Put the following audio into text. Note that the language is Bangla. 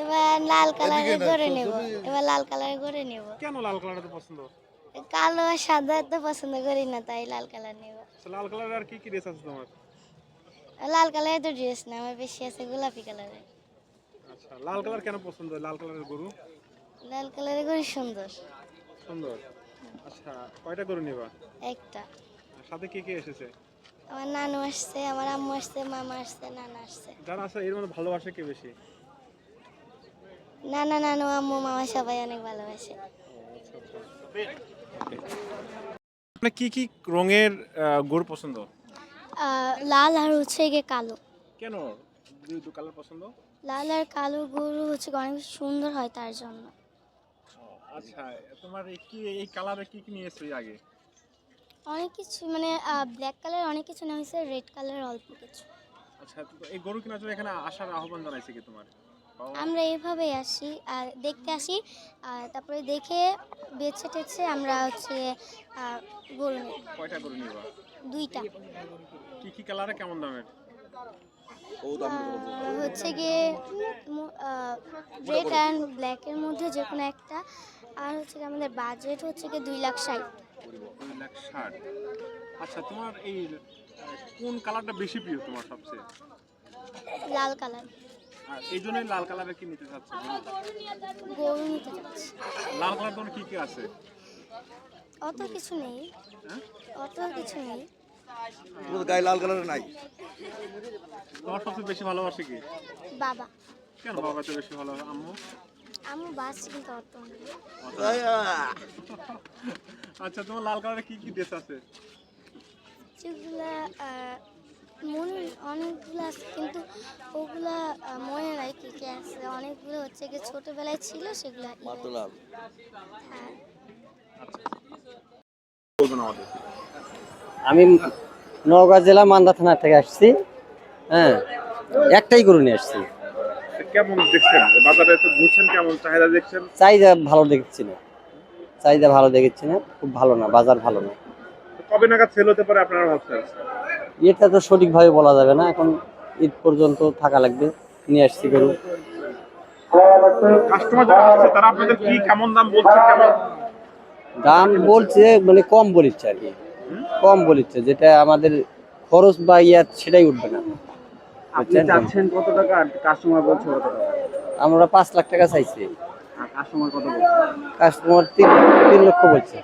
এবার লাল কালারের এদিকে করে নেব। এবার লাল কালারের করে নেব। কেন লাল কালার এত পছন্দ? কালো আর সাদা তো পছন্দ করি না তাই লাল কালার নেব। আচ্ছা, লাল কালার আর কি কি ড্রেস আছে তোমার? লাল কালারের তো ড্রেস না আমার বেশি আছে গোলাপি কালারের। আচ্ছা লাল কালার কেন পছন্দ? লাল কালারের গরু? লাল কালারের করে সুন্দর। সুন্দর। আচ্ছা কয়টা গরু নিবা? একটা। সাথে কে কে এসেছে? আমার নানু আসছে আমার আম্মু আসছে মামা আসছে নানা আসছে। যারা আছে এর মধ্যে ভালোবাসে কে বেশি? নানা নানু আম্মু মামা সবাই অনেক ভালোবাসে। আপনার কি কি রঙের গরু পছন্দ? লাল আর হচ্ছে গিয়ে কালো। কেন? দুই দু কালার পছন্দ? লাল আর কালো গরু হচ্ছে অনেক সুন্দর হয় তার জন্য। আচ্ছা তোমার কি এই কালারে কি কি নিয়েছো আগে? অনেক কিছু মানে ব্ল্যাক কালার অনেক কিছু না হয়েছে রেড কালার অল্প কিছু। আচ্ছা এই গরু কেনার জন্য এখানে আসার আহ্বান জানাইছে কি তোমার? আমরা এইভাবেই আসি আর দেখতে আসি আর তারপরে দেখে বেছে টেছে আমরা হচ্ছে গরু নিই। কয়টা গরু নিবা? দুইটা। কি কি কালারে কেমন দামের? হচ্ছে গিয়ে রেড অ্যান্ড ব্ল্যাকের মধ্যে যে কোনো একটা আর হচ্ছে গিয়ে আমাদের বাজেট হচ্ছে গিয়ে দুই লাখ ষাট। আচ্ছা তোমার এই কোন কালারটা বেশি প্রিয় তোমার সবচেয়ে? লাল কালার। এই জন্যই লাল কালারের কি নিতে চাচ্ছ গরু নিতে চাচ্ছি। লাল কালার তোমার কি কি আছে? অত কিছু নেই। হ্যাঁ? অত কিছু নেই। তোমার গায়ে লাল কালার নাই। তোমার সবচেয়ে বেশি ভালোবাসে কি? বাবা। কেন বেশি ভালো আম্মু? আমার বাস কিন্তু অত আচ্ছা। তোমার লাল কালারের কি কি ড্রেস আছে? যেগুলা মনে অনেকগুলো আছে কিন্তু ওগুলা অনেকগুলো হচ্ছে গিয়ে ছোটবেলায় ছিল সেগুলো হ্যাঁ। আমি নওগাঁ জেলা মান্দা থানা থেকে আসছি। হ্যাঁ একটাই গরু নিয়ে আসছি। কেমন দেখছেন? বাজারে তো ঘুরছেন কেমন? চাহিদা দেখছেন? চাহিদা ভালো দেখছি না। চাহিদা ভালো দেখছি না খুব ভালো না বাজার ভালো না। কবে নাগাদ সেল হতে পারে আপনারা ভাবছেন? এটা তো সঠিকভাবে বলা যাবে না এখন ঈদ পর্যন্ত থাকা লাগবে। নিয়ে আসছি গরু। কাস্টমার যারা আসছে তারা আপনাদের কি কেমন দাম বলছে কেমন? দাম বলছে মানে কম বলিচ্ছে আর কি। কম বলিচ্ছে যেটা আমাদের খরচ বা ইয়া সেটাই উঠবে না। আপনি চাচ্ছেন কত টাকা কাস্টমার বলছে কত টাকা? আমরা পাঁচ লাখ টাকা চাইছি। কাস্টমার কত বলছে? কাস্টমার তিন তিন লক্ষ বলছে।